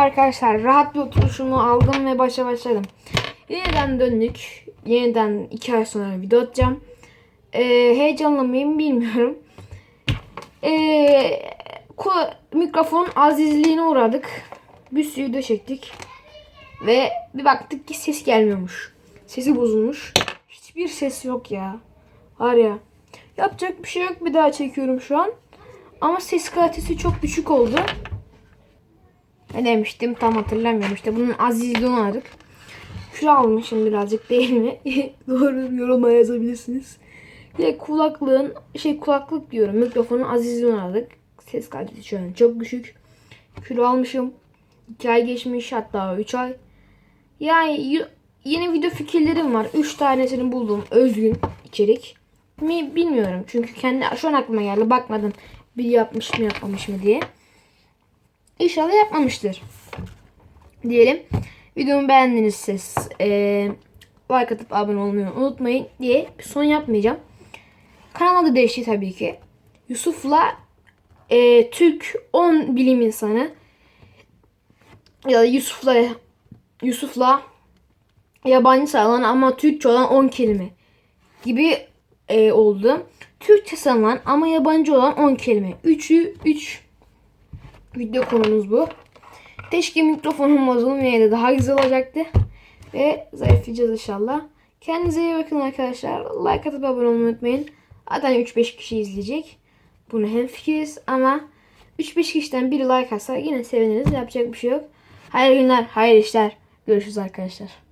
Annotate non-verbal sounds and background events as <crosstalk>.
arkadaşlar. Rahat bir oturuşumu aldım ve başa başladım. Yeniden döndük. Yeniden iki ay sonra video atacağım. Ee, heyecanlı mıyım bilmiyorum. Ee, mikrofon azizliğine uğradık. Bir video çektik. Ve bir baktık ki ses gelmiyormuş. Sesi bozulmuş. Hiçbir ses yok ya. Var ya. Yapacak bir şey yok. Bir daha çekiyorum şu an. Ama ses kalitesi çok düşük oldu. Ne demiştim tam hatırlamıyorum. İşte bunun azizliğini aradık. Kilo almışım birazcık değil mi? <laughs> Doğru yoruma yazabilirsiniz. De kulaklığın şey kulaklık diyorum. Mikrofonun azizliğini aradık. Ses kalitesi şu an çok düşük. Kilo almışım. 2 ay geçmiş hatta 3 ay. Yani yeni video fikirlerim var. 3 tanesini buldum. Özgün içerik. Mi bilmiyorum. Çünkü kendi şu an aklıma geldi. Bakmadım. Bir yapmış mı yapmamış mı diye. İnşallah yapmamıştır. Diyelim. Videomu beğendinizse eee like atıp abone olmayı unutmayın diye son yapmayacağım. Kanal adı değişti tabii ki. Yusuf'la eee, Türk 10 bilim insanı ya da Yusuf'la Yusuf'la yabancı sayılan ama Türkçe olan 10 kelime gibi eee, oldu. Türkçe sayılan ama yabancı olan 10 kelime. 3'ü 3 video konumuz bu. Keşke mikrofonum bozulmayaydı daha güzel olacaktı. Ve zayıflayacağız inşallah. Kendinize iyi bakın arkadaşlar. Like atıp abone olmayı unutmayın. Zaten 3-5 kişi izleyecek. Bunu hem fikiriz ama 3-5 kişiden biri like atsa yine seviniriz. Yapacak bir şey yok. Hayırlı günler, hayırlı işler. Görüşürüz arkadaşlar.